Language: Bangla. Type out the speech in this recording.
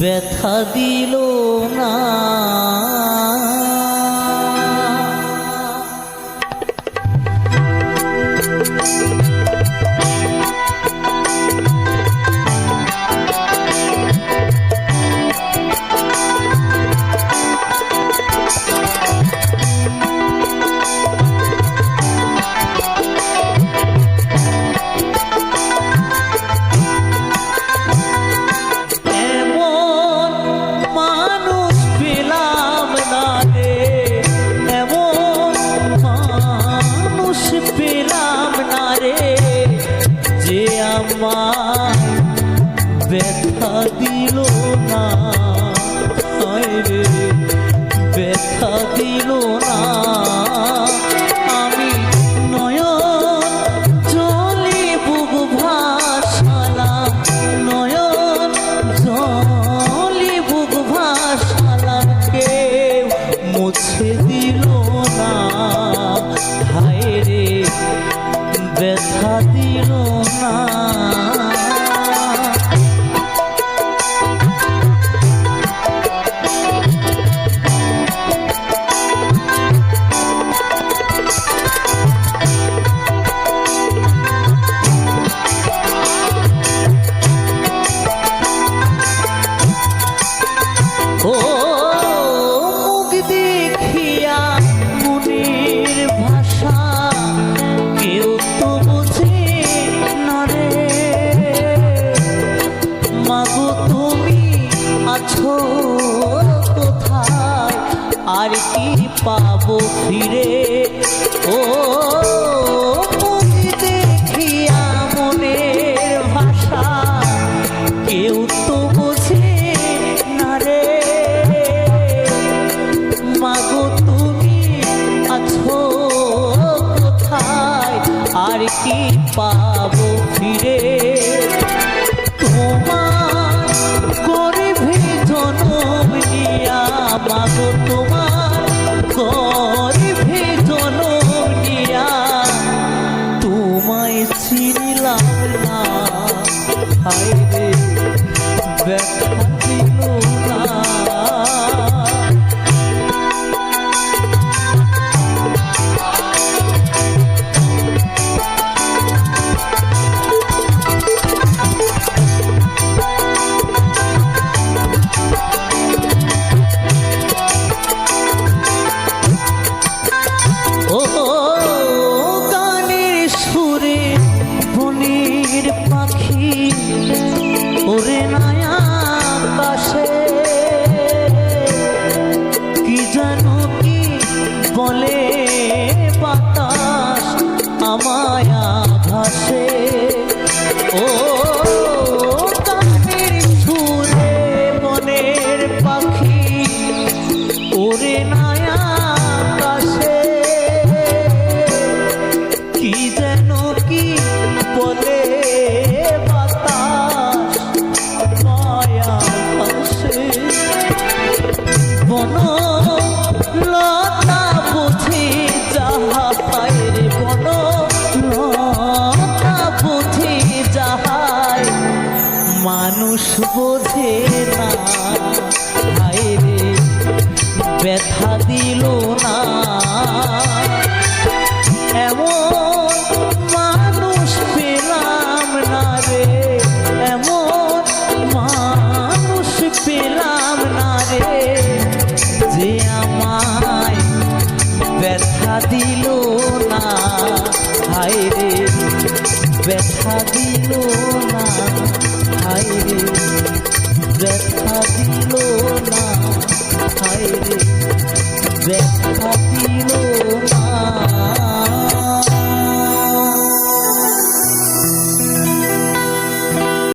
ব্যথা দিল না। আমার ব্যথা দিল না তুমি আছো কোথায়? আর কি পাবো ফিরে? ও দেখিয়া কেউ তো বোঝে না রে। মাগো, তুমি আছো কোথায়? আর তোমার গর্ভে জনম তোমায় চিনলাম না। হায় বনের পাখি ওরে নয়া আকাশে কি জানো কি বলে বাতাস আমায় ভাসে ও গানের সুরে বনের পাখি ব্যথা দিল না। হায় ব্যথা দিল